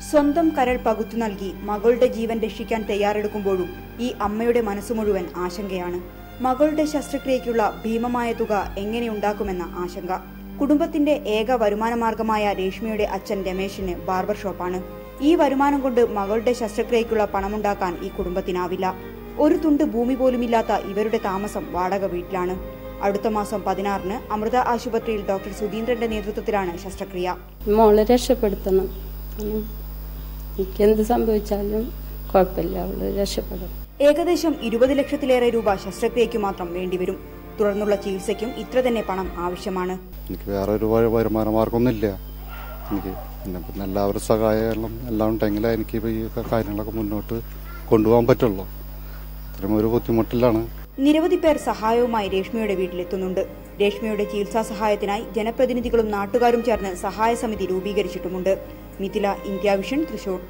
സ്വന്തം കരൾ പകുത്തു നൽകി മകളുടെ ജീവൻ രക്ഷിക്കാൻ തയ്യാറെടുക്കുമ്പോഴും ഈ അമ്മയുടെ മനസ്സു മുഴുവൻ ആശങ്കയാണ്. മകളുടെ ശസ്ത്രക്രിയയ്ക്കുള്ള ഭീമമായ തുക എങ്ങനെയുണ്ടാക്കുമെന്ന ആശങ്ക. കുടുംബത്തിന്റെ ഏക വരുമാന മാർഗമായ രേഷ്മയുടെ അച്ഛൻ രമേശിന് ബാർബർ ഷോപ്പാണ്. ഈ വരുമാനം കൊണ്ട് മകളുടെ ശസ്ത്രക്രിയയ്ക്കുള്ള പണമുണ്ടാക്കാൻ ഈ കുടുംബത്തിനാവില്ല. ഒരു തുണ്ട് ഭൂമി പോലുമില്ലാത്ത ഇവരുടെ താമസം വാടക വീട്ടിലാണ്. അടുത്ത മാസം പതിനാറിന് അമൃത ആശുപത്രിയിൽ ഡോക്ടർ സുധീന്ദ്രന്റെ നേതൃത്വത്തിലാണ് ശസ്ത്രക്രിയ. മോളെ രക്ഷപ്പെടുത്തണം. കാരണം എനിക്കെന്ത് സംഭവിച്ചാലും കുഴപ്പമില്ല അവൾ രക്ഷപ്പെടും. ഏകദേശം ഇരുപത് ലക്ഷത്തിലേറെ രൂപ ശസ്ത്രക്രിയയ്ക്ക് മാത്രം വേണ്ടിവരും. തുടർന്നുള്ള ചികിത്സയ്ക്കും ഇത്ര തന്നെ പണം ആവശ്യമാണ്. എനിക്ക് വേറെ ഒരു വരുമാന മാർഗമൊന്നുമില്ല. എനിക്ക് പിന്നെ പിന്നെ എല്ലാവരും സഹായം എല്ലാം ഉണ്ടെങ്കിലേ എനിക്ക് ഇപ്പൊ ഈ കാര്യങ്ങളൊക്കെ മുന്നോട്ട് കൊണ്ടുപോകാൻ പറ്റുള്ളൂ. അത്രയും ഒരു ബുദ്ധിമുട്ടിലാണ്. നിരവധി പേർ സഹായവുമായി രേഷ്മയുടെ വീട്ടിലെത്തുന്നുണ്ട്. രേഷ്മയുടെ ചികിത്സാ സഹായത്തിനായി ജനപ്രതിനിധികളും നാട്ടുകാരും ചേർന്ന് സഹായ സമിതി രൂപീകരിച്ചിട്ടുമുണ്ട്. Mithila India vision Thrissur.